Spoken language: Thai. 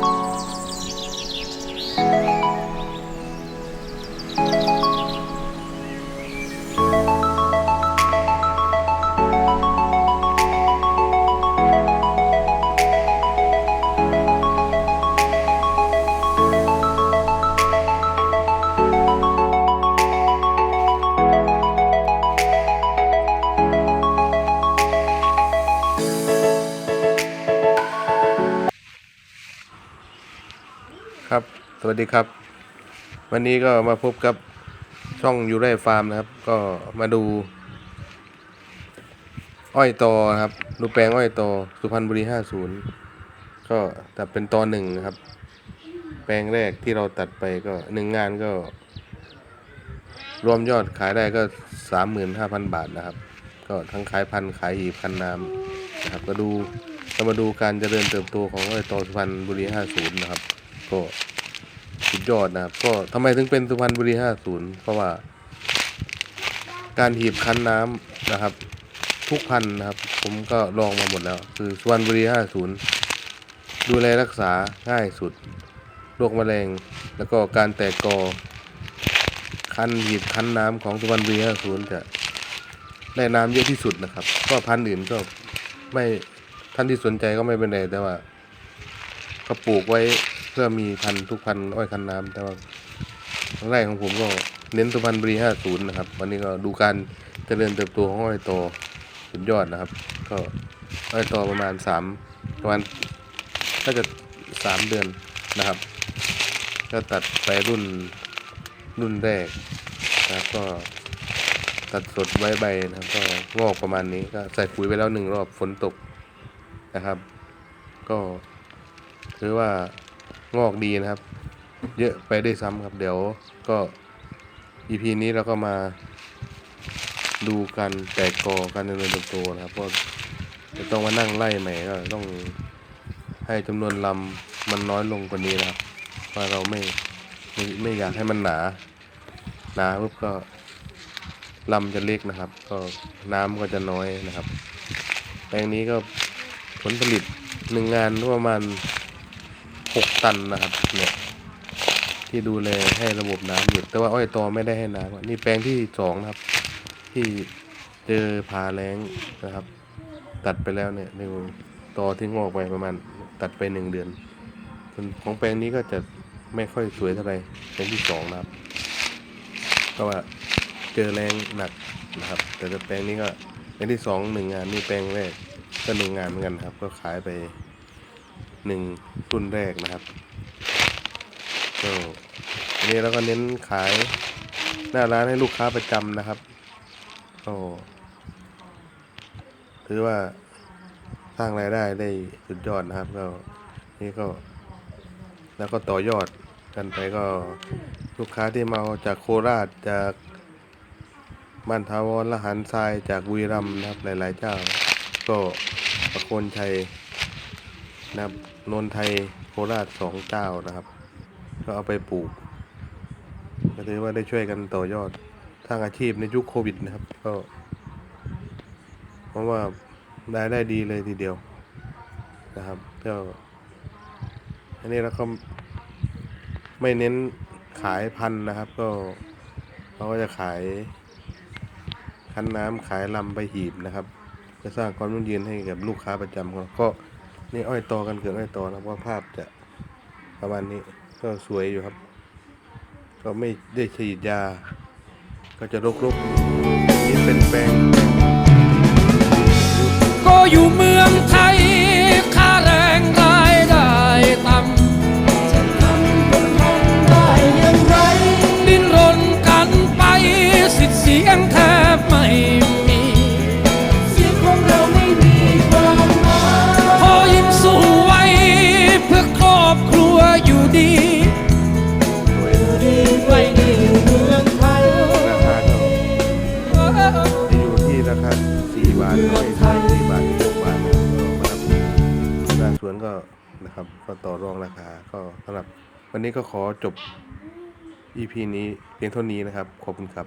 ค สวัสดีครับ วันนี้ก็มาพบกับช่องยูไรฟาร์มนะครับ ก็มาดู อ้อยตอนะครับดูแปลงอ้อยตอสุพรรณบุรีห้าศูนย์ก็ตัดเป็นตอหนึ่งนะครับ แปลงแรกที่เราตัดไปก็หนึ่งงานก็ รวมยอดขายได้ก็สามหมื่นห้าพันบาทนะครับ ก็ทั้งขายพันขายหีบคันน้ำนะครับ ก็ดูก็มาดูการเจริญเติบโตของอ้อยตอสุพรรณบุรีห้าศูนย์นะครับ ก็ สุดยอดนะครับ ก็ทำไมถึงเป็นสุพรรณบุรีห้าศูนย์เพราะว่า การหีบคั้นน้ำนะครับ ทุกพันธุ์นะครับ ผมก็ลองมาหมดแล้ว คือสุพรรณบุรีห้าศูนย์ดูแลรักษาง่ายสุดโรคแมลงแล้วก็การแตกกอ คั้นหีบคั้นน้ำของสุพรรณบุรีห้าศูนย์จะได้น้ำเยอะที่สุดนะครับ ก็พันธุ์อื่นก็ไม่ท่านที่สนใจก็ไม่เป็นไรแต่ว่าเขาปลูกไว้ เพื่อมีพันธุ์ทุกพันธุ์อ้อยคันน้ำแต่ว่าครั้งแรกของผมก็เน้นสุพรรณบุรีห้าศูนย์นะครับ วันนี้ก็ดูการเจริญเติบโตของอ้อยโตสุดยอดนะครับ ก็อ้อยโตประมาณสามประมาณก็จะสามเดือนนะครับ ก็ตัดไปรุ่นรุ่นแรกนะครับก็ตัดสดไว้ใบนะครับ ก็งอกประมาณนี้ก็ใส่ปุ๋ยไปแล้วหนึ่งรอบฝนตกนะครับ ก็ถือว่า งอกดีนะครับ เยอะไปได้ซ้ำครับ เดี๋ยวก็ EP นี้เราก็มาดูการแตกกอการเจริญเติบโตนะครับก็จะต้องมานั่งไล่ใหม่ก็ต้องให้จำนวนลำมันน้อยลงกว่านี้นะครับเพราะเราไม่ไม่ไม่อยากให้มันหนาหนาปุ๊บก็ลำจะเล็กนะครับ ก็น้ำก็จะน้อยนะครับ แปลงนี้ก็ผลผลิตหนึ่งงานประมาณ หกตันนะครับเนี่ยที่ดูแลให้ระบบน้ำอยู่แต่ว่าอ้อยตอไม่ได้ให้น้ำนี่แปลงที่สองนะครับ ที่เจอพาแรงนะครับ ตัดไปแล้วเนี่ยดูตอที่งอกไปประมาณตัดไปหนึ่งเดือนส่วนของแปลงนี้ก็จะไม่ค่อยสวยเท่าไหร่เป็นที่สองนะครับเพราะว่าเจอแรงหนักนะครับ แต่แปลงนี้ก็เป็นที่สองหนึ่งงานนี่แปลงแรกก็หนึ่งงานเหมือนกันครับ ก็ขายไป หนึ่งรุ่นแรกนะครับก็อันนี้เราก็เน้นขายหน้าร้านให้ลูกค้าประจำนะครับก็ถือว่าสร้างรายได้ได้สุดยอดนะครับ ก็นี่ก็ แล้วก็ต่อยอดกันไปก็ลูกค้าที่มาจากโคราชจากบ้านทาวรละหันทรายจากบุรีรัมย์นะครับหลาย ๆ เจ้า ก็ประโคนชัย นะครับนนไทยโคราชสองเจ้านะครับ ก็เอาไปปลูกก็ถือว่าได้ช่วยกันต่อยอดทางอาชีพในยุคโควิดนะครับ ก็ เพราะว่าได้ได้ดีเลยทีเดียวนะครับ ก็อันนี้เราก็ไม่เน้นขายพันธุ์นะครับ ก็เราก็จะขายคันน้ำขายลำใบหีบนะครับ จะสร้างความยั่งยืนให้กับลูกค้าประจำของเราก็ นี่อ้อยตอกันเกิดอ้อยตอนะเพราะภาพจะประมาณนี้ก็สวยอยู่ครับ ก็ไม่ได้ฉีดยา ก็จะรกๆนี่เป็นแปลง ก็อยู่เมือง นะครับ ก็ต่อรองราคาก็สำหรับ วันนี้ก็ขอจบ EP นี้เพียงเท่านี้นะครับ ขอบคุณครับ